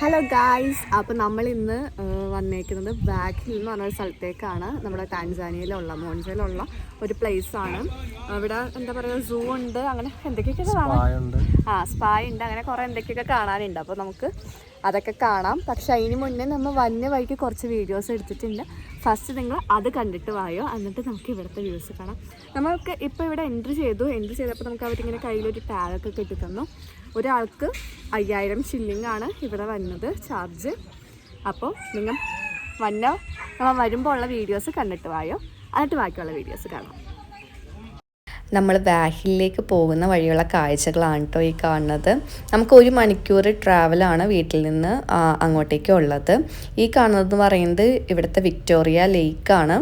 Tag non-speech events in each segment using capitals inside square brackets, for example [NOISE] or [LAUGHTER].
Hello guys അപ്പോൾ നമ്മൾ ഇന്ന് വന്നേക്കുന്നത് ബാക്ക് ഹിൽ എന്ന് പറഞ്ഞൊരു സ്ഥലത്തേക്കാണ്. നമ്മുടെ ടാൻസാനിയയിലുള്ള മോൺസയിലുള്ള ഒരു പ്ലേസ് ആണ്. അവിടെ എന്താ പറയുക സൂ ഉണ്ട്. അങ്ങനെ എന്തൊക്കെയൊക്കെ കാണാം ആ സ്പാ ഉണ്ട്. അങ്ങനെ കുറേ എന്തൊക്കെയൊക്കെ കാണാനുണ്ട്. അപ്പോൾ നമുക്ക് അതൊക്കെ കാണാം. പക്ഷെ അതിന് മുന്നേ നമ്മൾ വന്ന വഴിക്ക് കുറച്ച് വീഡിയോസ് എടുത്തിട്ടുണ്ട്. ഫസ്റ്റ് നിങ്ങൾ അത് കണ്ടിട്ട് വായോ? എന്നിട്ട് നമുക്ക് ഇവിടുത്തെ വ്യൂസ് കാണാം. നമുക്ക് ഇപ്പോൾ ഇവിടെ എൻട്രി ചെയ്തു. എൻട്രി ചെയ്തപ്പോൾ നമുക്ക് അവരിങ്ങനെ കയ്യിലൊരു ടാഗൊക്കെ കിട്ടി തന്നു. ഒരാൾക്ക് അയ്യായിരം ഷില്ലിംഗ് ആണ് ഇവിടെ വന്നത് ചാർജ് അപ്പോൾ നിങ്ങൾ വന്ന നമ്മൾ വരുമ്പോൾ ഉള്ള വീഡിയോസ് കണ്ടിട്ട് വായോ? എന്നിട്ട് ബാക്കിയുള്ള വീഡിയോസ് കാണാം. നമ്മൾ വാഹിലേക്ക് പോകുന്ന വഴിയുള്ള കാഴ്ചകളാണ് കേട്ടോ ഈ കാണുന്നത്. നമുക്ക് ഒരു മണിക്കൂർ ട്രാവലാണ് വീട്ടിൽ നിന്ന് അങ്ങോട്ടേക്ക് ഉള്ളത്. ഈ കാണുന്നത് എന്ന് പറയുന്നത് ഇവിടുത്തെ വിക്ടോറിയ ലേക്കാണ്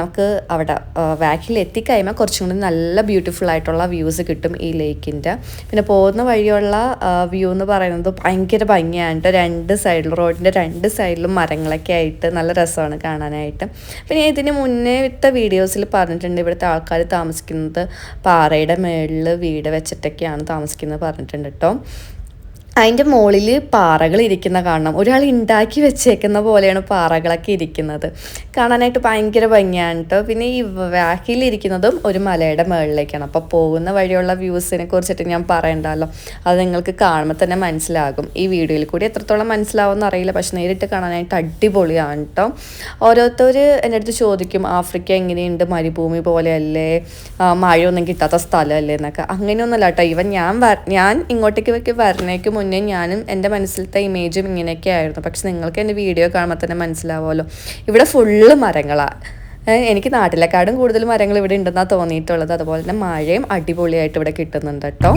നമുക്ക് അവിടെ വാഹിൽ എത്തിക്കഴിയുമ്പോൾ കുറച്ചും കൂടി നല്ല ബ്യൂട്ടിഫുൾ ആയിട്ടുള്ള വ്യൂസ് കിട്ടും ഈ ലേക്കിന്റെ പിന്നെ പോകുന്ന വഴിയുള്ള വ്യൂ എന്ന് പറയുന്നത് ഭയങ്കര ഭംഗിയാണ്. രണ്ട് സൈഡിലും റോഡിന്റെ രണ്ട് സൈഡിലും മരങ്ങളൊക്കെ ആയിട്ട് നല്ല രസമാണ് കാണാനായിട്ട്. പിന്നെ ഇതിന് മുന്നേത്തെ വീഡിയോസിൽ പറഞ്ഞിട്ടുണ്ട് ഇവിടുത്തെ ആൾക്കാർ താമസിക്കുന്നത് പാറയുടെ മേളിൽ വീട് വെച്ചിട്ടൊക്കെയാണ് താമസിക്കുന്നത് പറഞ്ഞിട്ടുണ്ട് കേട്ടോ അതിന്റെ മുകളിൽ പാറകൾ ഇരിക്കുന്ന കാണണം. ഒരാൾ ഉണ്ടാക്കി വെച്ചേക്കുന്ന പോലെയാണ് പാറകളൊക്കെ ഇരിക്കുന്നത്. കാണാനായിട്ട് ഭയങ്കര ഭംഗിയാണ് കേട്ടോ പിന്നെ ഈ വാഹിൽ ഇരിക്കുന്നതും ഒരു മലയുടെ മുകളിലേക്കാണ് അപ്പോൾ പോകുന്ന വഴിയുള്ള വ്യൂസിനെ കുറിച്ചിട്ട് ഞാൻ പറയണ്ടല്ലോ. അത് നിങ്ങൾക്ക് കാണുമ്പോൾ തന്നെ മനസ്സിലാകും. ഈ വീഡിയോയിൽ കൂടി എത്രത്തോളം മനസ്സിലാവും അറിയില്ല. പക്ഷെ നേരിട്ട് കാണാനായിട്ട് അടിപൊളിയാണ് കേട്ടോ ഓരോരുത്തർ എന്റെ അടുത്ത് ചോദിക്കും ആഫ്രിക്ക എങ്ങനെയുണ്ട്? മരുഭൂമി പോലെയല്ലേ? മഴയൊന്നും കിട്ടാത്ത സ്ഥലമല്ലേ? എന്നൊക്കെ. അങ്ങനെയൊന്നുമല്ല കേട്ടോ ഇവൻ ഞാൻ ഞാൻ ഇങ്ങോട്ടേക്ക് വരണേക്ക് മുന്നേ ഞാനും എന്റെ മനസ്സിലത്തെ ഇമേജും ഇങ്ങനെയൊക്കെ ആയിരുന്നു പക്ഷെ നിങ്ങൾക്ക് എന്റെ വീഡിയോ കാണുമ്പോൾ തന്നെ മനസ്സിലാവുമല്ലോ. ഇവിടെ ഫുള്ള് മരങ്ങളാണ് എനിക്ക് നാട്ടിലെക്കാടും കൂടുതൽ മരങ്ങൾ ഇവിടെ ഉണ്ടെന്നാണ് തോന്നിയിട്ടുള്ളത്. അതുപോലെ തന്നെ മഴയും അടിപൊളിയായിട്ട് ഇവിടെ കിട്ടുന്നുണ്ട് കേട്ടോ.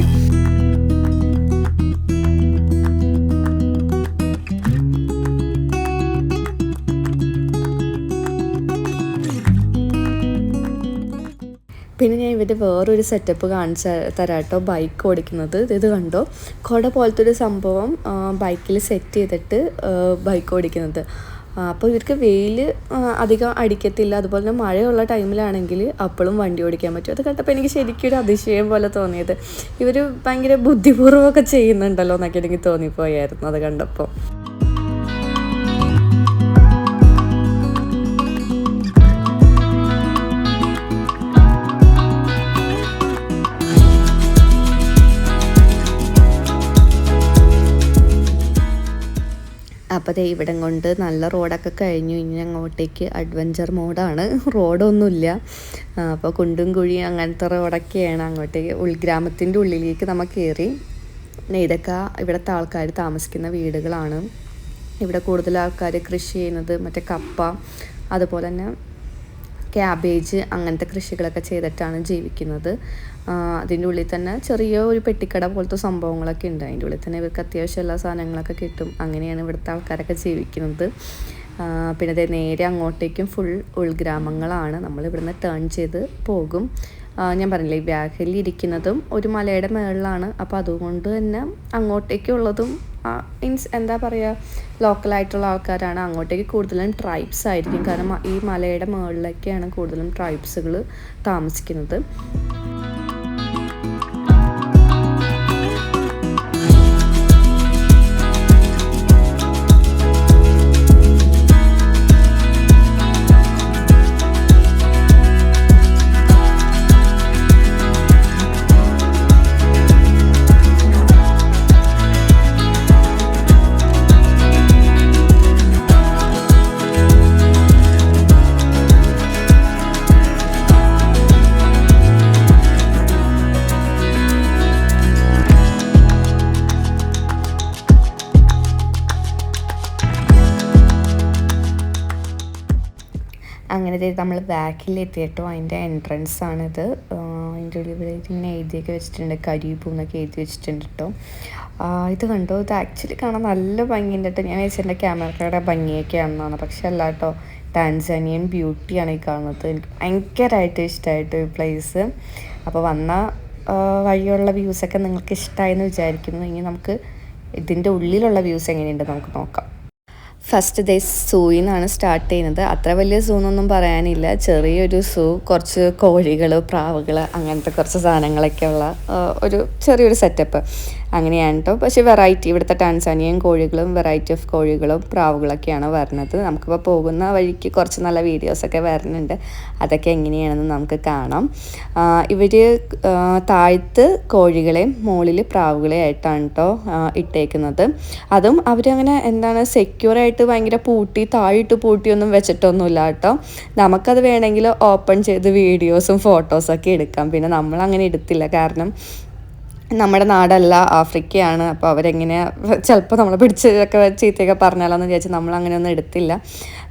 പിന്നെ ഞാൻ ഇവന്റെ വേറൊരു സെറ്റപ്പ് കാണിച്ച് തരാം കേട്ടോ ബൈക്ക് ഓടിക്കുന്നത്. ഇത് കണ്ടോ? കുട പോലത്തെ ഒരു സംഭവം ബൈക്കിൽ സെറ്റ് ചെയ്തിട്ട് ബൈക്ക് ഓടിക്കുന്നത്. അപ്പോൾ ഇവർക്ക് വെയിൽ അധികം അടിക്കത്തില്ല. അതുപോലെ തന്നെ മഴയുള്ള ടൈമിലാണെങ്കിൽ അപ്പോഴും വണ്ടി ഓടിക്കാൻ പറ്റും. അത് കണ്ടപ്പോൾ എനിക്ക് ശരിക്കും ഒരു അതിശയം പോലെ തോന്നിയത്. ഇവർ ഭയങ്കര ബുദ്ധിപൂർവമൊക്കെ ചെയ്യുന്നുണ്ടല്ലോ എന്നൊക്കെ എനിക്ക് തോന്നിപ്പോയായിരുന്നു അത് കണ്ടപ്പോൾ അപ്പോൾ ദേ ഇവിടം കൊണ്ട് നല്ല റോഡൊക്കെ കഴിഞ്ഞു. ഇനി അങ്ങോട്ടേക്ക് അഡ്വഞ്ചർ മോഡാണ് റോഡൊന്നുമില്ല. അപ്പോൾ കുണ്ടും കുഴിയും അങ്ങനത്തെ റോഡൊക്കെയാണ് അങ്ങോട്ടേക്ക് ഉൾഗ്രാമത്തിന്റെ ഉള്ളിലേക്ക് നമ്മൾ കയറി ഇതൊക്കെ ഇവിടുത്തെ ആൾക്കാർ താമസിക്കുന്ന വീടുകളാണ്. ഇവിടെ കൂടുതൽ ആൾക്കാർ കൃഷി ചെയ്യുന്നത് മറ്റേ കപ്പ അതുപോലെ തന്നെ ക്യാബേജ് അങ്ങനത്തെ കൃഷികളൊക്കെ ചെയ്തിട്ടാണ് ജീവിക്കുന്നത്. അതിന്റെ ഉള്ളിൽ തന്നെ ചെറിയ ഒരു പെട്ടിക്കട പോലത്തെ സംഭവങ്ങളൊക്കെ ഉണ്ട്. അതിന്റെ ഉള്ളിൽ തന്നെ ഇവർക്ക് അത്യാവശ്യം എല്ലാ സാധനങ്ങളൊക്കെ കിട്ടും. അങ്ങനെയാണ് ഇവിടുത്തെ ആൾക്കാരൊക്കെ ജീവിക്കുന്നത്. പിന്നെ അതേ നേരെ അങ്ങോട്ടേക്കും ഫുൾ ഉൾഗ്രാമങ്ങളാണ്. നമ്മൾ ഇവിടുന്ന് ടേൺ ചെയ്ത് പോകും. ഞാൻ പറഞ്ഞില്ലേ ഈ ഇരിക്കുന്നതും ഒരു മലയുടെ മേളിലാണ്. അപ്പോൾ അതുകൊണ്ട് തന്നെ അങ്ങോട്ടേക്കുള്ളതും മീൻസ് എന്താ പറയുക ലോക്കലായിട്ടുള്ള ആൾക്കാരാണ്. അങ്ങോട്ടേക്ക് കൂടുതലും ട്രൈബ്സ് ആയിരിക്കും. കാരണം ഈ മലയുടെ മുകളിലൊക്കെയാണ് കൂടുതലും ട്രൈബ്സുകൾ താമസിക്കുന്നത്. അങ്ങനെ നമ്മൾ ബാക്കിൽ എത്തിയിട്ടോ അതിന്റെ എൻട്രൻസ് ആണിത്. അതിന്റെ ഉള്ളിൽ ഇങ്ങനെ എഴുതിയൊക്കെ വെച്ചിട്ടുണ്ട്. കരീബു എന്നൊക്കെ എഴുതി വെച്ചിട്ടുണ്ട് കേട്ടോ ഇത് കണ്ടോ? ഇത് ആക്ച്വലി കാണാൻ നല്ല ഭംഗിയുണ്ട് കേട്ടോ ഞാൻ വെച്ചിട്ട് ഭംഗിയൊക്കെ ഭംഗിയൊക്കെയാണെന്നാണ് പക്ഷെ അല്ല കേട്ടോ ടാൻസാനിയൻ ബ്യൂട്ടിയാണ് ഈ കാണുന്നത്. എനിക്ക് ഭയങ്കരമായിട്ട് ഇഷ്ടമായിട്ട് ഈ പ്ലേസ് അപ്പോൾ വന്ന വഴിയുള്ള വ്യൂസൊക്കെ നിങ്ങൾക്ക് ഇഷ്ടമായെന്ന് വിചാരിക്കുന്നു. ഇനി നമുക്ക് ഇതിന്റെ ഉള്ളിലുള്ള വ്യൂസ് എങ്ങനെയുണ്ട് നമുക്ക് നോക്കാം. ഫസ്റ്റ് ഡേ സൂയിൽ നിന്നാണ് സ്റ്റാർട്ട് ചെയ്യുന്നത്. അത്ര വലിയ സൂ എന്നൊന്നും പറയാനില്ല. ചെറിയൊരു സൂ കുറച്ച് കോഴികൾ പ്രാവുകൾ അങ്ങനത്തെ കുറച്ച് സാധനങ്ങളൊക്കെ ഉള്ള ഒരു ചെറിയൊരു സെറ്റപ്പ് അങ്ങനെയാണ് കേട്ടോ പക്ഷേ വെറൈറ്റി ഇവിടുത്തെ ടാൻസാനിയൻ കോഴികളും വെറൈറ്റി ഓഫ് കോഴികളും പ്രാവുകളൊക്കെയാണ് വരുന്നത്. നമുക്കിപ്പോൾ പോകുന്ന വഴിക്ക് കുറച്ച് നല്ല വീഡിയോസൊക്കെ വരുന്നുണ്ട്. അതൊക്കെ എങ്ങനെയാണെന്ന് നമുക്ക് കാണാം. ഇവർ താഴ്ത്ത് കോഴികളെ മുകളിൽ പ്രാവുകളെ ആയിട്ടാണ് കേട്ടോ ഇട്ടേക്കുന്നത്. അതും അവരങ്ങനെ എന്താണ് സെക്യൂറായിട്ട് ഭയങ്കര പൂട്ടി താഴിട്ട് പൂട്ടിയൊന്നും വെച്ചിട്ടൊന്നുമില്ല കേട്ടോ നമുക്കത് വേണമെങ്കിൽ ഓപ്പൺ ചെയ്ത് വീഡിയോസും ഫോട്ടോസൊക്കെ എടുക്കാം. പിന്നെ നമ്മൾ അങ്ങനെ എടുത്തില്ല. കാരണം നമ്മുടെ നാടല്ല ആഫ്രിക്കയാണ്. അപ്പോൾ അവരെങ്ങനെ ചിലപ്പോൾ നമ്മളെ പിടിച്ചൊക്കെ ചീത്തയൊക്കെ പറഞ്ഞാലോ എന്ന് വിചാരിച്ച് നമ്മൾ അങ്ങനെയൊന്നും എടുത്തില്ല.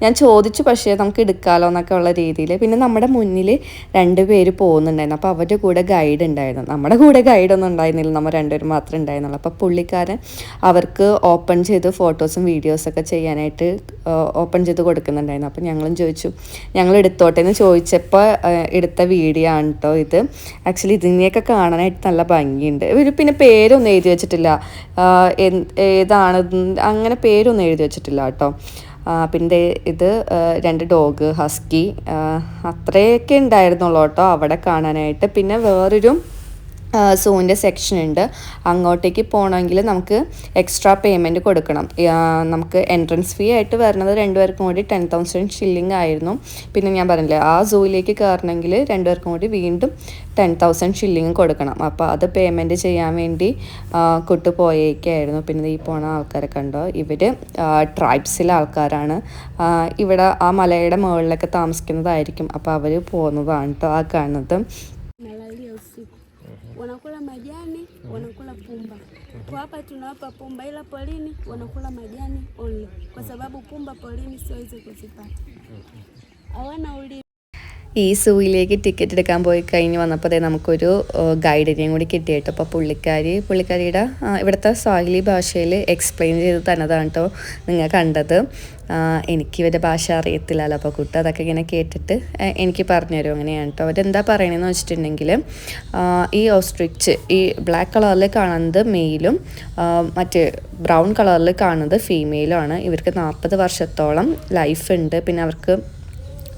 ഞാൻ ചോദിച്ചു പക്ഷേ നമുക്ക് എടുക്കാമല്ലോ എന്നൊക്കെ ഉള്ള രീതിയിൽ പിന്നെ നമ്മുടെ മുന്നിൽ രണ്ട് പേര് പോകുന്നുണ്ടായിരുന്നു. അപ്പോൾ അവരുടെ കൂടെ ഗൈഡ് ഉണ്ടായിരുന്നു. നമ്മുടെ കൂടെ ഗൈഡൊന്നും ഉണ്ടായിരുന്നില്ല. നമ്മൾ രണ്ടുപേരും മാത്രമേ ഉണ്ടായിരുന്നുള്ളൂ. അപ്പോൾ പുള്ളിക്കാരൻ അവർക്ക് ഓപ്പൺ ചെയ്ത് ഫോട്ടോസും വീഡിയോസൊക്കെ ചെയ്യാനായിട്ട് ഓപ്പൺ ചെയ്ത് കൊടുക്കുന്നുണ്ടായിരുന്നു. അപ്പോൾ ഞങ്ങളും ചോദിച്ചു ഞങ്ങൾ എടുത്തോട്ടെ? എന്ന് ചോദിച്ചപ്പോൾ എടുത്ത വീഡിയോ ആണ് കേട്ടോ ഇത്. ആക്ച്വലി ഇതിനെയൊക്കെ കാണാനായിട്ട് നല്ല ഭംഗിയുണ്ട്. ഇവർ പിന്നെ പേരൊന്നും എഴുതി വെച്ചിട്ടില്ല. ഏതാണ് അങ്ങനെ പേരൊന്നും എഴുതി വെച്ചിട്ടില്ല കേട്ടോ. പിന്നെ ഇത് രണ്ട് ഡോഗ് ഹസ്കി അത്രയൊക്കെ ഉണ്ടായിരുന്നുള്ളൂ കേട്ടോ അവിടെ കാണാനായിട്ട്. പിന്നെ വേറൊരു സൂവിന്റെ സെക്ഷൻ ഉണ്ട്. അങ്ങോട്ടേക്ക് പോകണമെങ്കിൽ നമുക്ക് എക്സ്ട്രാ പേയ്മെന്റ് കൊടുക്കണം. നമുക്ക് എൻട്രൻസ് ഫീ ആയിട്ട് വരുന്നത് രണ്ടുപേർക്കും കൂടി ടെൻ തൗസൻഡ് ഷില്ലിംഗ് ആയിരുന്നു. പിന്നെ ഞാൻ പറഞ്ഞില്ലേ ആ സൂവിലേക്ക് കയറണമെങ്കിൽ രണ്ടുപേർക്കും കൂടി വീണ്ടും ടെൻ തൗസൻഡ് ഷില്ലിങ് കൊടുക്കണം. അപ്പോൾ അത് പേയ്മെന്റ് ചെയ്യാൻ വേണ്ടി കുട്ടു പോയേക്കായിരുന്നു പിന്നെ ഈ പോണ ആൾക്കാരെ കണ്ടോ? ഇവർ ട്രൈബ്സിലെ ആൾക്കാരാണ്. ഇവിടെ ആ മലയുടെ മുകളിലൊക്കെ താമസിക്കുന്നതായിരിക്കും. അപ്പോൾ അവർ പോകുന്നതാണ് കേട്ടോ ആ കാണുന്നത്. Wanakula majani, wanakula pumba. Kwa hapa tunawapa pumba, ila polini wanakula majani only, kwa sababu pumba polini siwezi kuzipata, hawana ulimi. ഈ സൂയിലേക്ക് ടിക്കറ്റ് എടുക്കാൻ പോയി കഴിഞ്ഞ് വന്നപ്പോൾ അതേ നമുക്കൊരു ഗൈഡിനെയും കൂടി കിട്ടി കേട്ടോ. അപ്പോൾ പുള്ളിക്കാരി പുള്ളിക്കാരിയുടെ ഇവിടുത്തെ സ്വാഹിലി ഭാഷയിൽ എക്സ്പ്ലെയിൻ ചെയ്ത് തന്നതാണ് കേട്ടോ നിങ്ങൾ കണ്ടത്. എനിക്ക് ഇവരുടെ ഭാഷ അറിയത്തില്ലല്ലോ. അപ്പോൾ കുട്ടി അതൊക്കെ ഇങ്ങനെ കേട്ടിട്ട് എനിക്ക് പറഞ്ഞു തരും അങ്ങനെയാണ് കേട്ടോ. അവരെന്താ പറയണതെന്ന് വെച്ചിട്ടുണ്ടെങ്കിൽ ഈ ഓസ്ട്രിച്ച് ഈ ബ്ലാക്ക് കളറിൽ കാണുന്നത് മെയിലും മറ്റേ ബ്രൗൺ കളറിൽ കാണുന്നത് ഫീമെയിലും ആണ്. ഇവർക്ക് നാൽപ്പത് വർഷത്തോളം ലൈഫ് ഉണ്ട്. പിന്നെ അവർക്ക്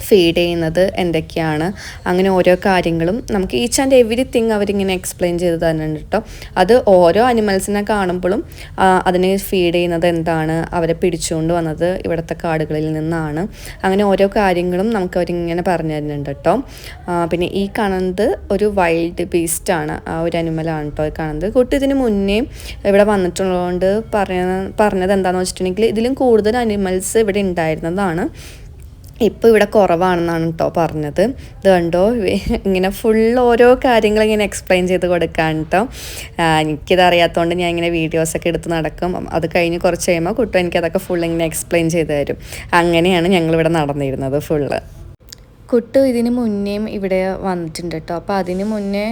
ഫീഡ് ചെയ്യുന്നത് എന്തൊക്കെയാണ്? അങ്ങനെ ഓരോ കാര്യങ്ങളും നമുക്ക് ഈച്ച് ആൻഡ് എവറിത്തിങ് അവരിങ്ങനെ എക്സ്പ്ലെയിൻ ചെയ്ത് തരുന്നുണ്ട് കേട്ടോ അത് ഓരോ അനിമൽസിനെ കാണുമ്പോഴും അതിനെ ഫീഡ് ചെയ്യുന്നത് എന്താണ്? അവരെ പിടിച്ചുകൊണ്ട് വന്നത് ഇവിടുത്തെ കാടുകളിൽ നിന്നാണ്. അങ്ങനെ ഓരോ കാര്യങ്ങളും നമുക്ക് അവരിങ്ങനെ പറഞ്ഞു തരുന്നുണ്ട് കേട്ടോ പിന്നെ ഈ കാണുന്നത് ഒരു വൈൽഡ് ബീസ്റ്റാണ് ആ ഒരു അനിമലാണ് കേട്ടോ ഈ കാണുന്നത്. കുട്ടി ഇതിന് മുന്നേ ഇവിടെ വന്നിട്ടുള്ളതുകൊണ്ട് പറഞ്ഞ പറഞ്ഞത് എന്താണെന്ന് വെച്ചിട്ടുണ്ടെങ്കിൽ ഇതിലും കൂടുതൽ അനിമൽസ് ഇവിടെ ഉണ്ടായിരുന്നതാണ്. ഇപ്പോൾ ഇവിടെ കുറവാണെന്നാണ് കേട്ടോ പറഞ്ഞത്. ഇത് കണ്ടോ? ഇങ്ങനെ ഫുൾ ഓരോ കാര്യങ്ങൾ ഇങ്ങനെ എക്സ്പ്ലെയിൻ ചെയ്ത് കൊടുക്കാൻ കേട്ടോ എനിക്കിത് അറിയാത്തതുകൊണ്ട് ഞാൻ ഇങ്ങനെ വീഡിയോസൊക്കെ എടുത്ത് നടക്കും. അത് കഴിഞ്ഞ് കുറച്ച് കഴിയുമ്പോൾ കുട്ടു എനിക്കതൊക്കെ ഫുൾ ഇങ്ങനെ എക്സ്പ്ലെയിൻ ചെയ്ത് തരും. അങ്ങനെയാണ് ഞങ്ങളിവിടെ നടന്നിരുന്നത് ഫുള്ള് കുട്ടു ഇതിന് മുന്നേയും ഇവിടെ വന്നിട്ടുണ്ട് കേട്ടോ. അപ്പോൾ അതിന് മുന്നേ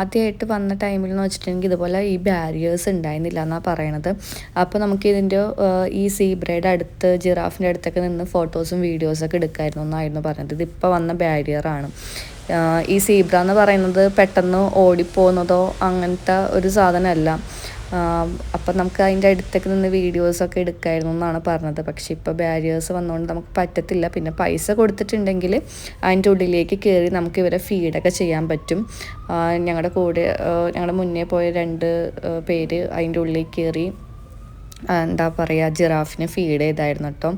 ആദ്യമായിട്ട് വന്ന ടൈമിൽ എന്ന് വെച്ചിട്ടുണ്ടെങ്കിൽ ഇതുപോലെ ഈ ബാരിയേഴ്സ് ഉണ്ടായിരുന്നില്ല എന്നാണ് പറയണത്. അപ്പോൾ നമുക്ക് ഇതിന്റെ ഈ സീബ്രയുടെ അടുത്ത് ജിറാഫിന്റെ അടുത്തൊക്കെ നിന്ന് ഫോട്ടോസും വീഡിയോസൊക്കെ എടുക്കായിരുന്നു എന്നായിരുന്നു പറഞ്ഞത്. ഇതിപ്പോൾ വന്ന ബാരിയറാണ് ഈ സീബ്ര എന്ന് പറയുന്നത് പെട്ടെന്ന് ഓടിപ്പോകുന്നതോ അങ്ങനത്തെ ഒരു സാധനമല്ല. അപ്പം നമുക്ക് അതിന്റെ അടുത്തൊക്കെ നിന്ന് വീഡിയോസൊക്കെ എടുക്കായിരുന്നു എന്നാണ് പറഞ്ഞത്. പക്ഷേ ഇപ്പോൾ ബാരിയേഴ്സ് വന്നുകൊണ്ട് നമുക്ക് പറ്റത്തില്ല. പിന്നെ പൈസ കൊടുത്തിട്ടുണ്ടെങ്കിൽ അതിന്റെ ഉള്ളിലേക്ക് കയറി നമുക്ക് ഇവരെ ഫീഡൊക്കെ ചെയ്യാൻ പറ്റും. ഞങ്ങളുടെ കൂടെ ഞങ്ങളുടെ മുന്നേ പോയ രണ്ട് പേര് അതിന്റെ ഉള്ളിൽ കയറി എന്താ പറയുക ജിറാഫിനെ ഫീഡ് ചെയ്തായിരുന്നു കേട്ടോ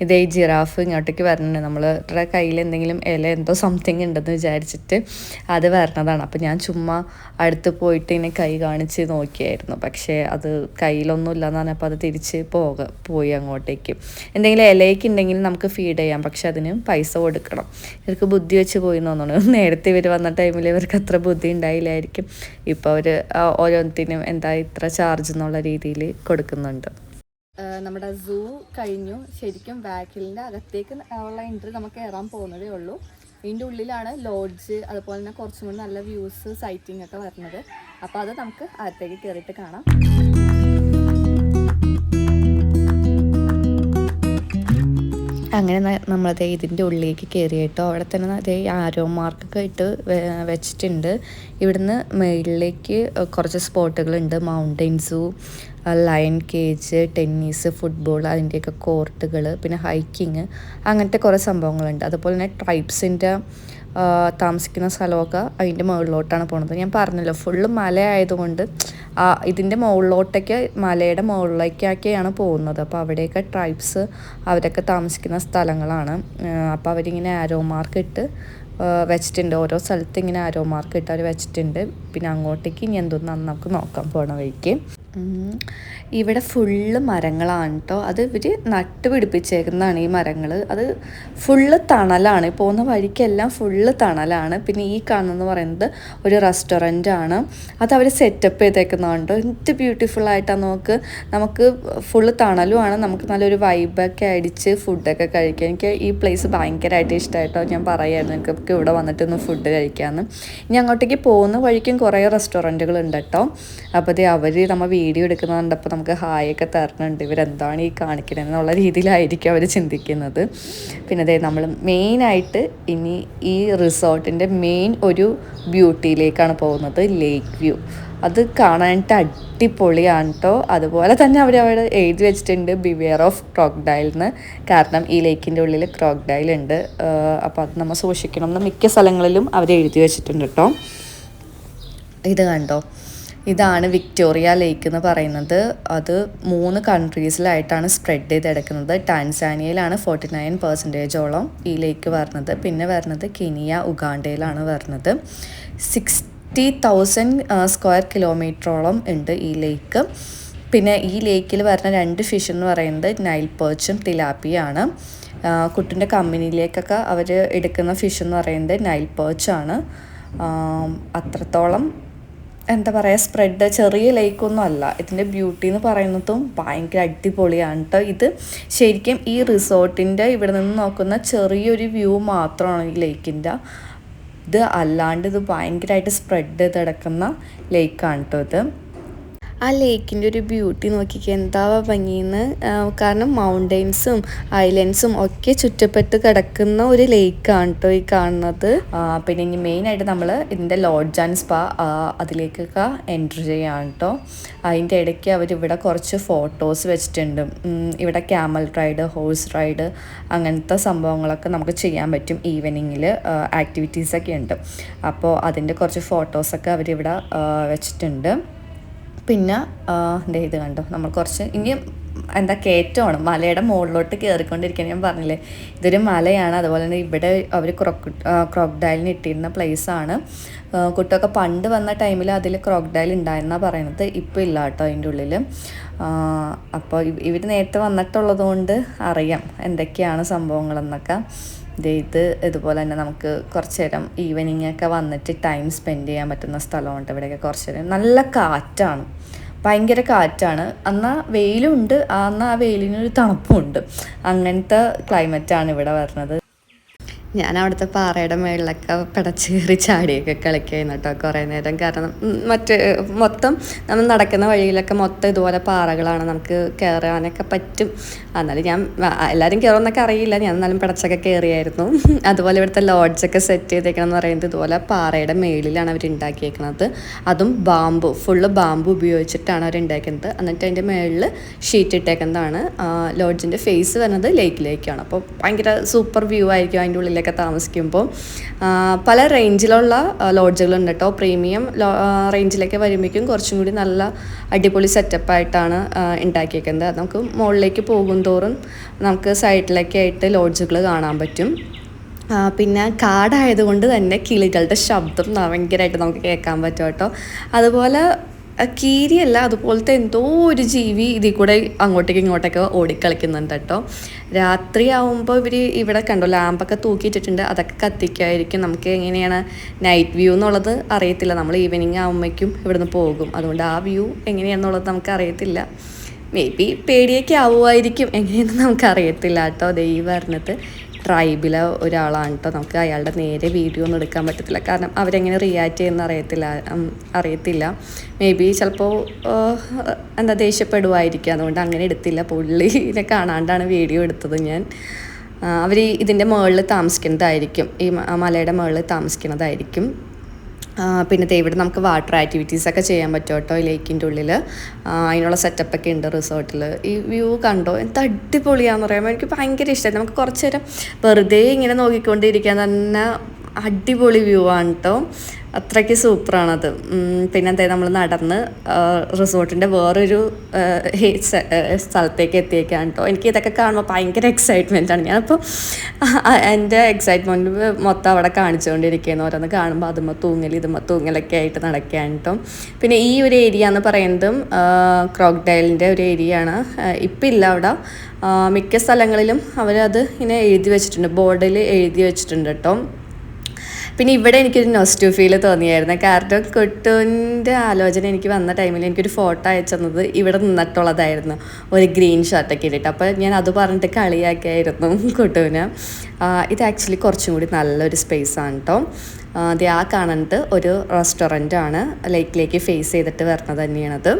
ഇതേ ഈ ജിറാഫ് ഇങ്ങോട്ടേക്ക് വരണുണ്ട്. നമ്മളുടെ കയ്യിൽ എന്തെങ്കിലും ഇല എന്തോ സംതിങ് ഉണ്ടെന്ന് വിചാരിച്ചിട്ട് അത് വരണതാണ്. അപ്പോൾ ഞാൻ ചുമ്മാ അടുത്ത് പോയിട്ട് ഇങ്ങനെ കൈ കാണിച്ച് നോക്കിയായിരുന്നു. പക്ഷേ അത് കയ്യിലൊന്നും ഇല്ലയെന്ന് പറഞ്ഞപ്പോൾ അത് തിരിച്ച് പോക പോയി അങ്ങോട്ടേക്ക്. എന്തെങ്കിലും ഇലയ്ക്ക് ഉണ്ടെങ്കിൽ നമുക്ക് ഫീഡ് ചെയ്യാം. പക്ഷെ അതിന് പൈസ കൊടുക്കണം. ഇവർക്ക് ബുദ്ധി വെച്ച് പോയി തോന്നുന്നു. [LAUGHS] നേരത്തെ ഇവർ വന്ന ടൈമിൽ ഇവർക്ക് അത്ര ബുദ്ധി ഉണ്ടായില്ലായിരിക്കും ഇപ്പോൾ അവർ ഓരോന്നിനും എന്താ ഇത്ര ചാർജ് എന്നുള്ള രീതിയിൽ കൊടുക്കുന്നുണ്ട്. നമ്മുടെ സൂ കഴിഞ്ഞു. ശരിക്കും വാക്കിലിന്റെ അകത്തേക്ക് ഉള്ള എൻട്രി നമുക്ക് കയറാൻ പോകുന്നതേ ഉള്ളൂ. ഇതിന്റെ ഉള്ളിലാണ് ലോഡ്ജ് അതുപോലെ തന്നെ കുറച്ചും കൂടി നല്ല വ്യൂസ് സൈറ്റിംഗ് ഒക്കെ വരുന്നത്. അപ്പോൾ അത് നമുക്ക് അകത്തേക്ക് കയറിയിട്ട് കാണാം. അങ്ങനെ നമ്മളത് ഇതിന്റെ ഉള്ളിലേക്ക് കയറി കേട്ടോ അവിടെ തന്നെ അതേ ആരോ മാർക്കൊക്കെ ഇട്ട് വെച്ചിട്ടുണ്ട്. ഇവിടുന്ന് മേളിലേക്ക് കുറച്ച് സ്പോട്ടുകളുണ്ട് mountains lion cage tennis football അതിന്റെയൊക്കെ കോർട്ടുകൾ പിന്നെ ഹൈക്കിങ് അങ്ങനത്തെ കുറേ സംഭവങ്ങളുണ്ട്. അതുപോലെ തന്നെ ട്രൈബ്സിന്റെ താമസിക്കുന്ന സ്ഥലമൊക്കെ അതിന്റെ മുകളിലോട്ടാണ് പോണത്. ഞാൻ പറഞ്ഞല്ലോ ഫുള്ള് മല ആയതുകൊണ്ട് ആ ഇതിന്റെ മുകളിലോട്ടേക്ക് മലയുടെ മുകളിലേക്കൊക്കെയാണ് പോകുന്നത്. അപ്പോൾ അവിടെയൊക്കെ ട്രൈബ്സ് അവരൊക്കെ താമസിക്കുന്ന സ്ഥലങ്ങളാണ്. അപ്പോൾ അവരിങ്ങനെ ആരോ മാർക്ക് ഇട്ട് വെച്ചിട്ടുണ്ട്. ഓരോ സ്ഥലത്ത് ഇങ്ങനെ ആരോ മാർക്ക് ഇട്ട് അവർ വെച്ചിട്ടുണ്ട്. പിന്നെ അങ്ങോട്ടേക്ക് ഇനി എന്തോന്നാന്ന് നമുക്ക് നോക്കാം പോണ വഴിക്ക്. ഇവിടെ ഫുള്ള് മരങ്ങളാണ് കേട്ടോ അത് ഇവർ നട്ടുപിടിപ്പിച്ചേക്കുന്നതാണ് ഈ മരങ്ങൾ അത് ഫുള്ള് തണലാണ്. പോകുന്ന വഴിക്കെല്ലാം ഫുള്ള് തണലാണ്. പിന്നെ ഈ കാണുന്നതെന്ന് പറയുന്നത് ഒരു റെസ്റ്റോറന്റ് ആണ്. അത് അവർ സെറ്റപ്പ് ചെയ്തേക്കുന്നതുകൊണ്ട് എന്ത് ബ്യൂട്ടിഫുൾ ആയിട്ടാണ് നമുക്ക് നമുക്ക് ഫുള്ള് തണലുമാണ്. നമുക്ക് നല്ലൊരു വൈബൊക്കെ അടിച്ച് ഫുഡൊക്കെ കഴിക്കാം എനിക്ക് ഈ പ്ലേസ് ഭയങ്കരമായിട്ട് ഇഷ്ടമായിട്ടോ ഞാൻ പറയായിരുന്നു എനിക്ക് ഇവിടെ വന്നിട്ടൊന്ന് ഫുഡ് കഴിക്കാമെന്ന് ഇനി അങ്ങോട്ടേക്ക് പോകുന്ന വഴിക്കും കുറേ റെസ്റ്റോറന്റുകൾ ഉണ്ട് കേട്ടോ അപ്പോൾ അവർ നമ്മൾ വീഡിയോ എടുക്കുന്നത് കണ്ടപ്പോൾ നമുക്ക് ഹായ് ഒക്കെ തരുന്നുണ്ട് ഇവരെന്താണ് ഈ കാണിക്കുന്നത് എന്നുള്ള രീതിയിലായിരിക്കും അവർ ചിന്തിക്കുന്നത്. പിന്നെ അതെ നമ്മൾ മെയിനായിട്ട് ഇനി ഈ റിസോർട്ടിന്റെ മെയിൻ ഒരു ബ്യൂട്ടിയിലേക്കാണ് പോകുന്നത്. Lake view. അത് കാണാനായിട്ട് അടിപൊളിയാണ് കേട്ടോ അതുപോലെ തന്നെ അവർ അവിടെ എഴുതി വെച്ചിട്ടുണ്ട് ബിവെയർ ഓഫ് ക്രോക്ഡൈൽ എന്ന് കാരണം ഈ ലേക്കിന്റെ ഉള്ളിൽ ക്രോക്ഡൈൽ ഉണ്ട്. അപ്പോൾ അത് നമ്മൾ സൂക്ഷിക്കണം എന്ന് മിക്ക സ്ഥലങ്ങളിലും അവർ എഴുതി വെച്ചിട്ടുണ്ട് കേട്ടോ ഇത് കണ്ടോ? ഇതാണ് വിക്ടോറിയ ലേക്ക് എന്ന് പറയുന്നത്. അത് മൂന്ന് കൺട്രീസിലായിട്ടാണ് സ്പ്രെഡ് ചെയ്ത് കിടക്കുന്നത് ടാൻസാനിയയിലാണ് ഫോർട്ടി നയൻ പെർസെന്റേജോളം ഈ ലേക്ക് വരുന്നത്. പിന്നെ വരുന്നത് കെനിയ ഉഗാണ്ടയിലാണ് വരുന്നത്. സിക്സ്റ്റി തൗസൻഡ് സ്ക്വയർ കിലോമീറ്ററോളം ഉണ്ട് ഈ ലേക്ക്. പിന്നെ ഈ ലേക്കിൽ വരുന്ന രണ്ട് ഫിഷ് എന്ന് പറയുന്നത് നൈൽ പേർച്ചും തിലാപ്പിയാണ് കുട്ടിന്റെ കമ്പനിയിലേക്കൊക്കെ അവർ എടുക്കുന്ന ഫിഷ് എന്ന് പറയുന്നത് നൈൽ പേർച്ചാണ് അത്രത്തോളം എന്താ പറയുക സ്പ്രെഡ് ചെറിയ ലേക്കൊന്നും അല്ല. ഇതിന്റെ ബ്യൂട്ടി എന്ന് പറയുന്നതും ഭയങ്കര അടിപൊളിയാണ് കേട്ടോ ഇത്. ശരിക്കും ഈ റിസോർട്ടിന്റെ ഇവിടെ നിന്ന് നോക്കുന്ന ചെറിയൊരു വ്യൂ മാത്രമാണ് ഈ ലേക്കിന്റെ ഇത് അല്ലാണ്ട് ഇത് ഭയങ്കരമായിട്ട് സ്പ്രെഡ് ചെയ്ത് കിടക്കുന്ന ലേക്കാണ് കേട്ടോ ഇത്. ആ ലേക്കിന്റെ ഒരു ബ്യൂട്ടി നോക്കിക്ക്. എന്താ ഭംഗിയെന്ന് കാരണം മൗണ്ടെയ്ൻസും ഐലൻഡ്സും ഒക്കെ ചുറ്റപ്പെട്ട് കിടക്കുന്ന ഒരു ലേക്കാണ് കേട്ടോ ഈ കാണുന്നത്. പിന്നെ ഇനി മെയിനായിട്ട് നമ്മൾ ഇതിന്റെ ലോഡ്ജ് ആൻഡ് സ്പാ അതിലേക്കൊക്കെ എന്റർ ചെയ്യാണ് കേട്ടോ അതിന്റെ ഇടയ്ക്ക് അവരിവിടെ കുറച്ച് ഫോട്ടോസ് വെച്ചിട്ടുണ്ട്. ഇവിടെ ക്യാമൽ റൈഡ് ഹോഴ്സ് റൈഡ് അങ്ങനത്തെ സംഭവങ്ങളൊക്കെ നമുക്ക് ചെയ്യാൻ പറ്റും ഈവനിങ്ങിൽ ആക്ടിവിറ്റീസൊക്കെ ഉണ്ട്. അപ്പോൾ അതിന്റെ കുറച്ച് ഫോട്ടോസൊക്കെ അവരിവിടെ വെച്ചിട്ടുണ്ട്. പിന്നെ എന്റെ ഇത് കണ്ടോ. നമ്മൾ കുറച്ച് ഇനി എന്താ കയറ്റമാണ്. മലയുടെ മുകളിലോട്ട് കയറിക്കൊണ്ടിരിക്കുകയാണ് ഞാൻ പറഞ്ഞില്ലേ. ഇതൊരു മലയാണ്. അതുപോലെ തന്നെ ഇവിടെ അവർ ക്രോക്ക് ക്രോക്ഡൈലിന് ഇട്ടിരുന്ന ആണ്. കുട്ടിയൊക്കെ പണ്ട് വന്ന ടൈമിൽ അതിൽ ക്രോക്ഡൈൽ ഉണ്ടായിരുന്നാണ് പറയണത്. ഇപ്പോൾ ഇല്ല കേട്ടോ അതിന്റെ ഉള്ളിൽ അപ്പോൾ ഇവർ നേരത്തെ വന്നിട്ടുള്ളതുകൊണ്ട് അറിയാം എന്തൊക്കെയാണ് സംഭവങ്ങളെന്നൊക്കെ. ഇത് ഇതുപോലെ തന്നെ നമുക്ക് കുറച്ച് നേരം ഈവനിങ് ഒക്കെ വന്നിട്ട് ടൈം സ്പെൻഡ് ചെയ്യാൻ പറ്റുന്ന സ്ഥലമുണ്ട്. ഇവിടെയൊക്കെ കുറച്ച് നേരം. നല്ല കാറ്റാണ്. ഭയങ്കര കാറ്റാണ്. എന്നാൽ വെയിലുണ്ട്. എന്നാൽ ആ വെയിലിനൊരു തണുപ്പുണ്ട്. അങ്ങനത്തെ ക്ലൈമറ്റാണ് ഇവിടെ വരുന്നത്. ഞാൻ അവിടുത്തെ പാറയുടെ മുകളിലൊക്കെ പിടച്ചേറി ചാടിയൊക്കെ കളിക്കായിരുന്നു കേട്ടോ കുറേ നേരം. കാരണം മറ്റ് മൊത്തം നമ്മൾ നടക്കുന്ന വഴിയിലൊക്കെ മൊത്തം ഇതുപോലെ പാറകളാണ് നമുക്ക് കയറാനൊക്കെ പറ്റും. എന്നാലും ഞാൻ എല്ലാവരും കയറുമെന്നൊക്കെ അറിയില്ല. ഞാൻ എന്നാലും പിടച്ചൊക്കെ കയറിയായിരുന്നു. അതുപോലെ ഇവിടുത്തെ ലോഡ്ജൊക്കെ സെറ്റ് ചെയ്തേക്കണം എന്ന് പറയുന്നത് ഇതുപോലെ പാറയുടെ മേളിലാണ് അവർ ഉണ്ടാക്കിയേക്കുന്നത് അതും ബാമ്പു ഫുള്ള് ബാമ്പു ഉപയോഗിച്ചിട്ടാണ് അവർ ഉണ്ടാക്കുന്നത് എന്നിട്ട് അതിന്റെ മേളിൽ ഷീറ്റ് ഇട്ടേക്കുന്നതാണ്. ലോഡ്ജിന്റെ ഫേസ് വരുന്നത് ലേക്കിലേക്കാണ് അപ്പോൾ ഭയങ്കര സൂപ്പർ വ്യൂ ആയിരിക്കും അതിന്റെ ഉള്ളിലൊക്കെ താമസിക്കുമ്പോൾ പല റേഞ്ചിലുള്ള ലോഡ്ജുകളുണ്ട് കേട്ടോ പ്രീമിയം റേഞ്ചിലൊക്കെ വരുമ്പോഴേക്കും കുറച്ചും കൂടി നല്ല അടിപൊളി സെറ്റപ്പായിട്ടാണ് ഉണ്ടാക്കിയേക്കുന്നത് നമുക്ക് മുകളിലേക്ക് പോകും തോറും നമുക്ക് സൈഡിലൊക്കെ ആയിട്ട് ലോഡ്ജുകൾ കാണാൻ പറ്റും. പിന്നെ കാടായതുകൊണ്ട് തന്നെ കിളികളുടെ ശബ്ദം ഭയങ്കരമായിട്ട് നമുക്ക് കേൾക്കാൻ പറ്റും കേട്ടോ. അതുപോലെ കീരിയല്ല അതുപോലത്തെ എന്തോ ഒരു ജീവി ഇതിൽ കൂടെ അങ്ങോട്ടേക്ക് ഇങ്ങോട്ടൊക്കെ ഓടിക്കളിക്കുന്നുണ്ട് കേട്ടോ. രാത്രി ആവുമ്പോൾ ഇവർ ഇവിടെ കണ്ടോ ലാമ്പൊക്കെ തൂക്കിയിട്ടിട്ടുണ്ട് അതൊക്കെ കത്തിക്കായിരിക്കും. നമുക്ക് എങ്ങനെയാണ് നൈറ്റ് വ്യൂ എന്നുള്ളത് അറിയത്തില്ല. നമ്മൾ ഈവനിങ് ആകുമ്പോഴേക്കും ഇവിടുന്ന് പോകും. അതുകൊണ്ട് ആ വ്യൂ എങ്ങനെയാണെന്നുള്ളത് നമുക്ക് അറിയത്തില്ല. മേ ബി പേടിയൊക്കെ ആവുമായിരിക്കും. എങ്ങനെയെന്ന് നമുക്ക് അറിയത്തില്ല കേട്ടോ ദൈവം പറഞ്ഞത് ട്രൈബിലെ ഒരാളാണ് കേട്ടോ നമുക്ക് അയാളുടെ നേരെ വീഡിയോ ഒന്നും എടുക്കാൻ പറ്റത്തില്ല. കാരണം അവരെങ്ങനെ റിയാക്ട് ചെയ്യുന്ന അറിയത്തില്ല അറിയത്തില്ല. മേ ബി ചിലപ്പോൾ എന്താ ദേഷ്യപ്പെടുമായിരിക്കും അതുകൊണ്ട് അങ്ങനെ എടുത്തില്ല. പുള്ളിനെ കാണാണ്ടാണ് വീഡിയോ എടുത്തത് ഞാൻ. അവർ ഇതിന്റെ മുകളിൽ താമസിക്കുന്നതായിരിക്കും. ഈ മലയുടെ മുകളിൽ താമസിക്കുന്നതായിരിക്കും. പിന്നെ ഇവിടെ നമുക്ക് വാട്ടർ ആക്ടിവിറ്റീസ് ഒക്കെ ചെയ്യാൻ പറ്റും കേട്ടോ ഈ ലേക്കിന്റെ ഉള്ളിൽ അതിനുള്ള സെറ്റപ്പൊക്കെ ഉണ്ട് റിസോർട്ടിൽ ഈ വ്യൂ കണ്ടോ? എന്ത് അടിപൊളിയാന്ന് പറയുമ്പോൾ എനിക്ക് ഭയങ്കര ഇഷ്ടമായി നമുക്ക് കുറച്ച് നേരം വെറുതെ ഇങ്ങനെ നോക്കിക്കൊണ്ടിരിക്കാൻ തന്നെ അടിപൊളി വ്യൂ ആണ് കേട്ടോ. അത്രയ്ക്ക് സൂപ്പറാണത്. പിന്നെന്തേ നമ്മൾ നടന്ന് റിസോർട്ടിന്റെ വേറൊരു സ്ഥലത്തേക്ക് എത്തിയേക്കാണ് കേട്ടോ എനിക്ക് ഇതൊക്കെ കാണുമ്പോൾ ഭയങ്കര എക്സൈറ്റ്മെന്റ് ആണ്. ഞാനിപ്പോൾ എന്റെ എക്സൈറ്റ്മെന്റ് മൊത്തം അവിടെ കാണിച്ചുകൊണ്ടിരിക്കുകയാണ് ഓരോന്ന് കാണുമ്പോൾ അതുമ്മ തൂങ്ങൽ ഇതുമ്മ തൂങ്ങലൊക്കെ ആയിട്ട് നടക്കുകയാണ് കേട്ടോ പിന്നെ ഈ ഒരു ഏരിയ എന്ന് പറയുന്നതും ക്രോക്ഡൈലിന്റെ ഒരു ഏരിയ ആണ്. ഇപ്പം ഇല്ല അവിടെ. മിക്ക സ്ഥലങ്ങളിലും അവരത് ഇങ്ങനെ എഴുതി വെച്ചിട്ടുണ്ട്. ബോർഡിൽ എഴുതി വെച്ചിട്ടുണ്ട് കേട്ടോ പിന്നെ ഇവിടെ എനിക്കൊരു നൊസ്റ്റു ഫീൽ തോന്നിയായിരുന്നു. കാരണം കുട്ടുവിന്റെ ആലോചന എനിക്ക് വന്ന ടൈമിൽ എനിക്കൊരു ഫോട്ടോ അയച്ചു തന്നത് ഇവിടെ നിന്നിട്ടുള്ളതായിരുന്നു. ഒരു ഗ്രീൻ ഷർട്ടൊക്കെ ഇട്ടിട്ട്. അപ്പോൾ ഞാൻ അത് പറഞ്ഞിട്ട് കളിയാക്കിയായിരുന്നു കുട്ടുവിന്. ഇത് ആക്ച്വലി കുറച്ചും കൂടി നല്ലൊരു സ്പേസ് ആണ് കേട്ടോ അത് ആ കാണുന്നത് ഒരു റെസ്റ്റോറന്റ് ആണ്. ലേക്കിലേക്ക് ഫേസ് ചെയ്തിട്ട് വരുന്നത് തന്നെയാണത്.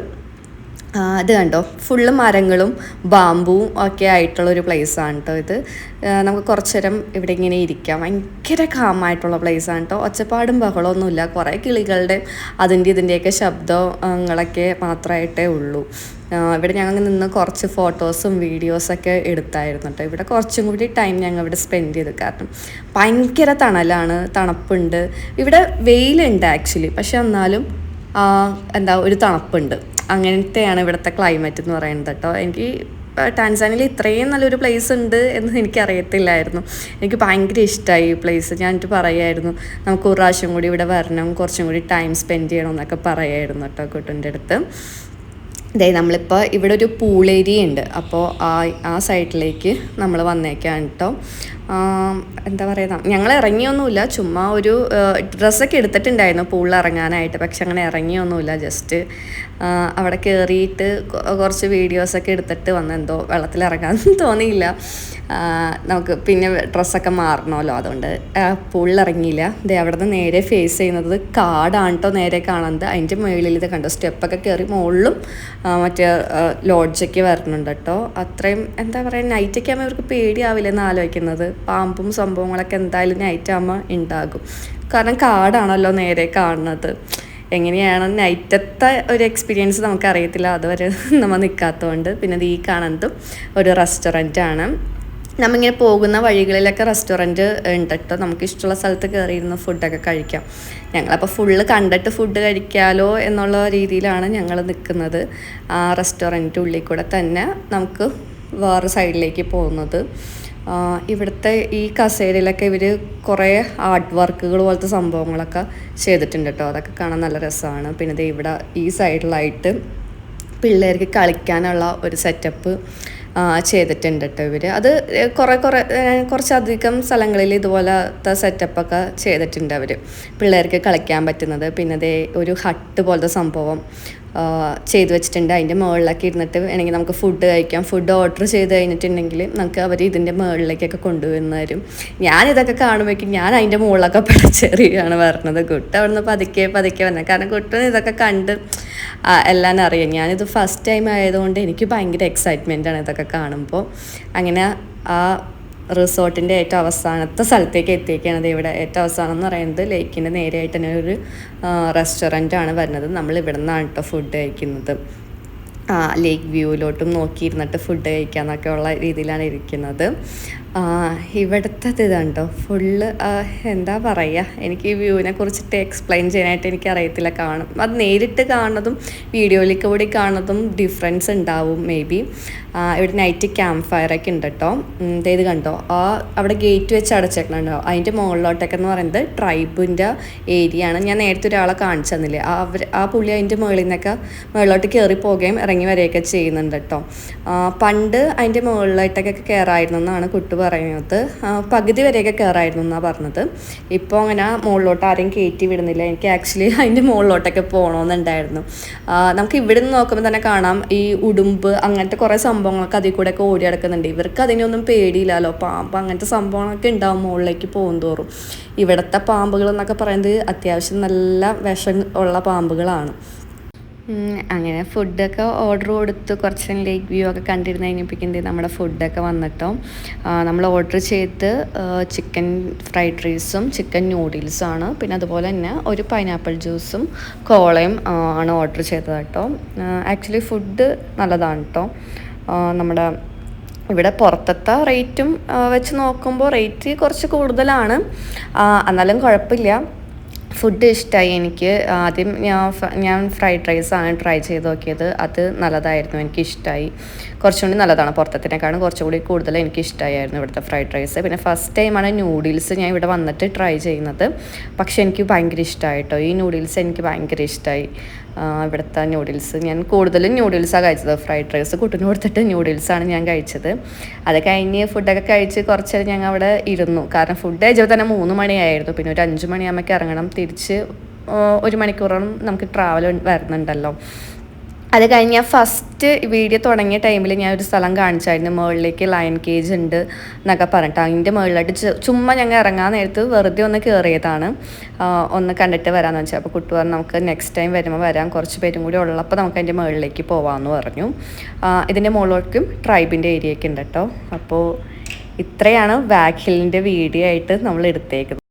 ഇത് കണ്ടോ? ഫുള്ള് മരങ്ങളും ബാമ്പുവും ഒക്കെ ആയിട്ടുള്ള ഒരു ആണ് കേട്ടോ ഇത്. നമുക്ക് കുറച്ചു നേരം ഇവിടെ ഇങ്ങനെ ഇരിക്കാം. ഭയങ്കര കാമായിട്ടുള്ള ആണ് കേട്ടോ ഒച്ചപ്പാടും ബഹളമൊന്നുമില്ല. കുറേ കിളികളുടെ അതിന്റെ ഇതിന്റെയൊക്കെ ശബ്ദങ്ങളൊക്കെ മാത്രമായിട്ടേ ഉള്ളൂ. ഇവിടെ ഞങ്ങൾ നിന്ന് കുറച്ച് ഫോട്ടോസും വീഡിയോസൊക്കെ എടുത്തായിരുന്നു കേട്ടോ ഇവിടെ കുറച്ചും കൂടി ടൈം ഞങ്ങൾ ഇവിടെ സ്പെൻഡ് ചെയ്തു. കാരണം ഭയങ്കര തണലാണ് തണുപ്പുണ്ട്. ഇവിടെ വെയിലുണ്ട് ആക്ച്വലി പക്ഷെ എന്നാലും എന്താ ഒരു തണുപ്പുണ്ട്. അങ്ങനത്തെയാണ് ഇവിടുത്തെ ക്ലൈമറ്റ് എന്ന് പറയുന്നത് കേട്ടോ. എനിക്ക് ടാൻസാനിയയിൽ ഇത്രയും നല്ലൊരു പ്ലേസ് ഉണ്ട് എന്ന് എനിക്കറിയത്തില്ലായിരുന്നു. എനിക്ക് ഭയങ്കര ഇഷ്ടമായി ഈ പ്ലേസ് ഞാൻ എന്നിട്ട് പറയായിരുന്നു നമുക്ക് ഒരു പ്രാവശ്യം കൂടി ഇവിടെ വരണം. കുറച്ചും കൂടി ടൈം സ്പെൻഡ് ചെയ്യണം എന്നൊക്കെ പറയായിരുന്നു കേട്ടോ കുട്ടന്റെ അടുത്ത്. ദേ നമ്മളിപ്പോൾ ഇവിടെ ഒരു പൂൾ ഏരിയ ഉണ്ട്. അപ്പോൾ ആ ആ സൈഡിലേക്ക് നമ്മൾ വന്നേക്കാണ് കേട്ടോ എന്താ പറയുക ഞങ്ങൾ ഇറങ്ങിയൊന്നുമില്ല. ചുമ്മാ ഒരു ഡ്രസ്സൊക്കെ എടുത്തിട്ടുണ്ടായിരുന്നു പൂളിൽ ഇറങ്ങാനായിട്ട്. പക്ഷെ അങ്ങനെ ഇറങ്ങിയൊന്നുമില്ല. ജസ്റ്റ് അവിടെ കയറിയിട്ട് കുറച്ച് വീഡിയോസൊക്കെ എടുത്തിട്ട് വന്ന് എന്തോ വെള്ളത്തിൽ ഇറങ്ങാൻ [LAUGHS] തോന്നിയില്ല. നമുക്ക് പിന്നെ ഡ്രസ്സൊക്കെ മാറണമല്ലോ അതുകൊണ്ട്. പുള്ളിറങ്ങിയില്ല. ദേ അവിടെ നിന്ന് നേരെ ഫേസ് ചെയ്യുന്നത് കാടാണ് കേട്ടോ നേരെ കാണുന്നത്. അതിന്റെ മുകളിൽ ഇത് കണ്ടോ? സ്റ്റെപ്പൊക്കെ കയറി മുകളിലും മറ്റേ ലോഡ്ജൊക്കെ വരുന്നുണ്ട് കേട്ടോ അത്രയും എന്താ പറയുക നൈറ്റൊക്കെ ആകുമ്പോൾ ഇവർക്ക് പേടിയാവില്ലെന്ന് ആലോചിക്കുന്നത്? പാമ്പും സംഭവങ്ങളൊക്കെ എന്തായാലും നൈറ്റ് ആകുമ്പോൾ ഉണ്ടാകും കാരണം കാടാണല്ലോ നേരെ കാണുന്നത്. എങ്ങനെയാണ് നൈറ്റത്തെ ഒരു എക്സ്പീരിയൻസ് നമുക്കറിയത്തില്ല. അതുവരെ [LAUGHS] നമ്മൾ നിൽക്കാത്തതുകൊണ്ട് പിന്നെ ഈ കാണുന്നതും ഒരു റെസ്റ്റോറന്റ് ആണ്. നമ്മിങ്ങനെ പോകുന്ന വഴികളിലൊക്കെ റെസ്റ്റോറന്റ് ഉണ്ട് കേട്ടോ നമുക്ക് ഇഷ്ടമുള്ള സ്ഥലത്ത് കയറിയിരുന്ന് ഫുഡൊക്കെ കഴിക്കാം. ഞങ്ങളപ്പോൾ ഫുള്ള് കണ്ടിട്ട് ഫുഡ് കഴിക്കാലോ എന്നുള്ള രീതിയിലാണ് ഞങ്ങൾ നിൽക്കുന്നത് ആ റെസ്റ്റോറന്റ് ഉള്ളിൽ കൂടെ തന്നെ നമുക്ക് വേറെ സൈഡിലേക്ക് പോകുന്നത്. ഇവിടുത്തെ ഈ കസേരയിലൊക്കെ ഇവർ കുറേ ആർട്ട് വർക്കുകൾ പോലത്തെ സംഭവങ്ങളൊക്കെ ചെയ്തിട്ടുണ്ട് കേട്ടോ അതൊക്കെ കാണാൻ നല്ല രസമാണ്. പിന്നെ ഇവിടെ ഈ സൈഡിലായിട്ട് പിള്ളേർക്ക് കളിക്കാനുള്ള ഒരു സെറ്റപ്പ് ചെയ്തിട്ടുണ്ട് കേട്ടോ ഇവർ അത് കുറേ കുറേ കുറച്ചധികം സ്ഥലങ്ങളിൽ ഇതുപോലത്തെ സെറ്റപ്പൊക്കെ ചെയ്തിട്ടുണ്ട് അവർ പിള്ളേർക്ക് കളിക്കാൻ പറ്റുന്നത്. പിന്നെ അതേ ഒരു ഹട്ട് പോലത്തെ സംഭവം ചെയ്ത് വെച്ചിട്ടുണ്ട്. അതിന്റെ മുകളിലൊക്കെ ഇരുന്നിട്ട് വേണമെങ്കിൽ നമുക്ക് ഫുഡ് കഴിക്കാം. ഫുഡ് ഓർഡർ ചെയ്ത് കഴിഞ്ഞിട്ടുണ്ടെങ്കിൽ നമുക്ക് അവർ ഇതിന്റെ മുകളിലേക്കൊക്കെ കൊണ്ടുവന്ന് തരും ഞാനിതൊക്കെ കാണുമ്പോഴേക്കും ഞാൻ അതിന്റെ മുകളിലൊക്കെ പിടച്ചെറിയാണ് വരുന്നത് കുട്ട അവിടുന്ന് പതുക്കെ പതുക്കെ വന്നത് കാരണം കുട്ടന് ഇതൊക്കെ കണ്ട് എല്ലാം അറിയാം. ഞാനിത് ഫസ്റ്റ് ടൈം ആയതുകൊണ്ട് എനിക്ക് ഭയങ്കര ആണ് ഇതൊക്കെ കാണുമ്പോൾ അങ്ങനെ ആ റിസോർട്ടിന്റെ ഏറ്റവും അവസാനത്തെ സ്ഥലത്തേക്ക് എത്തിയേക്കാണ് ഇത് ഇവിടെ. ഏറ്റവും അവസാനം എന്ന് പറയുന്നത് ലേക്കിന്റെ നേരെയായിട്ട് തന്നെ ഒരു റെസ്റ്റോറന്റ് ആണ് വരുന്നത്. നമ്മൾ ഇവിടെ നിന്നാണ് കേട്ടോ ഫുഡ് കഴിക്കുന്നത്. ലേക്ക് വ്യൂവിലോട്ടും നോക്കിയിരുന്നിട്ട് ഫുഡ് കഴിക്കാന്നൊക്കെ ഉള്ള രീതിയിലാണ് ഇരിക്കുന്നത്. ആ, ഇവിടുത്തെ ഇതുണ്ടോ ഫുള്ള് എന്താ പറയുക എനിക്ക് ഈ വ്യൂവിനെ കുറിച്ചിട്ട് എക്സ്പ്ലെയിൻ ചെയ്യാനായിട്ട് എനിക്ക് അറിയത്തില്ല കാണും. അത് നേരിട്ട് കാണുന്നതും വീഡിയോയിൽ കൂടി കാണുന്നതും ഡിഫറൻസ് ഉണ്ടാവും മേ ബി ഇവിടെ നൈറ്റ് ക്യാമ്പ് ഫയർ ഒക്കെ ഉണ്ട് കേട്ടോ ഇത് കണ്ടോ? ആ അവിടെ ഗേറ്റ് വെച്ച് അടച്ചേക്കണുണ്ടോ അതിന്റെ മുകളിലോട്ടൊക്കെ എന്ന് പറയുന്നത് ട്രൈബിന്റെ ഏരിയ ആണ്. ഞാൻ നേരത്തെ ഒരാളെ കാണിച്ചു തന്നില്ലേ? അവർ ആ പുള്ളി അതിന്റെ മുകളിൽ നിന്നൊക്കെ മുകളിലോട്ട് കയറി പോവുകയും ഇറങ്ങി വരികയൊക്കെ ചെയ്യുന്നുണ്ട് കേട്ടോ പണ്ട് അതിന്റെ മുകളിലോട്ടൊക്കെ കയറായിരുന്നു എന്നാണ് കുട്ടു പറയുന്നത്. പകുതി വരെയൊക്കെ കയറായിരുന്നു എന്നാണ് പറഞ്ഞത്. ഇപ്പോൾ അങ്ങനെ മുകളിലോട്ട് ആരെയും കയറ്റി വിടുന്നില്ല. എനിക്ക് ആക്ച്വലി അതിന്റെ മുകളിലോട്ടൊക്കെ പോകണമെന്നുണ്ടായിരുന്നു നമുക്ക് ഇവിടെ നിന്ന് നോക്കുമ്പോൾ തന്നെ കാണാം. ഈ ഉടുമ്പ് അങ്ങനത്തെ കുറേ സംഭവങ്ങളൊക്കെ അതിൽ കൂടെ ഒക്കെ ഓടി നടക്കുന്നുണ്ട്. ഇവർക്ക് അതിനൊന്നും പേടിയില്ലല്ലോ. പാമ്പ് അങ്ങനത്തെ സംഭവങ്ങളൊക്കെ ഉണ്ടാവും മുകളിലേക്ക് പോകും തോറും ഇവിടുത്തെ പാമ്പുകൾ എന്നൊക്കെ പറയുന്നത് അത്യാവശ്യം നല്ല വിഷം ഉള്ള പാമ്പുകളാണ്. അങ്ങനെ ഫുഡൊക്കെ ഓർഡർ കൊടുത്ത് കുറച്ച് ലേക്ക് വ്യൂ ഒക്കെ കണ്ടിരുന്ന് കഴിഞ്ഞപ്പോഴേക്കും നമ്മുടെ ഫുഡൊക്കെ വന്നിട്ടോ? നമ്മൾ ഓർഡർ ചെയ്ത് ചിക്കൻ ഫ്രൈഡ് റൈസും ചിക്കൻ നൂഡിൽസും ആണ്. പിന്നെ അതുപോലെ തന്നെ ഒരു പൈനാപ്പിൾ ജ്യൂസും കോളയും ആണ് ഓർഡർ ചെയ്തത് കേട്ടോ. ആക്ച്വലി ഫുഡ് നല്ലതാണ് കേട്ടോ. നമ്മുടെ ഇവിടെ പുറത്തത്തെ റേറ്റും വെച്ച് നോക്കുമ്പോൾ റേറ്റ് കുറച്ച് കൂടുതലാണ്. എന്നാലും കുഴപ്പമില്ല. ഫുഡ് ഇഷ്ടമായി എനിക്ക്. ആദ്യം ഞാൻ ഞാൻ ഫ്രൈഡ് റൈസാണ് ട്രൈ ചെയ്ത് നോക്കിയത്. അത് നല്ലതായിരുന്നു എനിക്ക് ഇഷ്ടമായി കുറച്ചുകൂടി നല്ലതാണ് പുറത്തത്തിനേക്കാളും. കുറച്ചും കൂടി കൂടുതൽ എനിക്ക് ഇഷ്ടമായിരുന്നു ഇവിടുത്തെ ഫ്രൈഡ് റൈസ് പിന്നെ ഫസ്റ്റ് ടൈമാണ് നൂഡിൽസ് ഞാൻ ഇവിടെ വന്നിട്ട് ട്രൈ ചെയ്യുന്നത്. പക്ഷേ എനിക്ക് ഭയങ്കര ഇഷ്ടമായി കേട്ടോ ഈ നൂഡിൽസ് എനിക്ക് ഭയങ്കര ഇഷ്ടമായി ഇവിടുത്തെ ന്യൂഡിൽസ് ഞാൻ കൂടുതലും ന്യൂഡിൽസാണ് കഴിച്ചത്. ഫ്രൈഡ് റൈസ് കുട്ടിന് കൊടുത്തിട്ട് ന്യൂഡിൽസാണ് ഞാൻ കഴിച്ചത്. അത് കഴിഞ്ഞ് ഫുഡൊക്കെ കഴിച്ച് കുറച്ച് ഞങ്ങൾ അവിടെ ഇരുന്നു. കാരണം ഫുഡ് കഴിച്ചപ്പോൾ തന്നെ മൂന്ന് മണിയായിരുന്നു. പിന്നെ ഒരു അഞ്ച് മണിയാകുമ്പോൾ ഇറങ്ങണം. തിരിച്ച് ഒരു മണിക്കൂറോളം നമുക്ക് ട്രാവൽ വരുന്നുണ്ടല്ലോ. അത് കഴിഞ്ഞ് ഞാൻ ഫസ്റ്റ് വീഡിയോ തുടങ്ങിയ ടൈമിൽ ഞാൻ ഒരു സ്ഥലം കാണിച്ചായിരുന്നു. മുകളിലേക്ക് ലയൺ കേജ് ഉണ്ട് എന്നൊക്കെ പറഞ്ഞിട്ട്. അതിന്റെ മുകളിലായിട്ട് ചുമ്മാ ഞങ്ങൾ ഇറങ്ങാൻ നേരത്ത് വെറുതെ ഒന്ന് കയറിയതാണ് ഒന്ന് കണ്ടിട്ട് വരാമെന്ന് വെച്ചാൽ അപ്പോൾ കുട്ടി പറഞ്ഞു നമുക്ക് നെക്സ്റ്റ് ടൈം വരുമ്പോൾ വരാം. കുറച്ച് പേരും കൂടി ഉള്ളപ്പോൾ നമുക്ക് അതിന്റെ മുകളിലേക്ക് പോകാമെന്ന് പറഞ്ഞു. ഇതിന്റെ മുകളിലേക്കും ട്രൈബിന്റെ ഏരിയ ഒക്കെ ഉണ്ട് കേട്ടോ അപ്പോൾ ഇത്രയാണ് ബാക്ക് ഹില്ലിന്റെ വീഡിയോ ആയിട്ട് നമ്മൾ എടുത്തേക്കുന്നത്.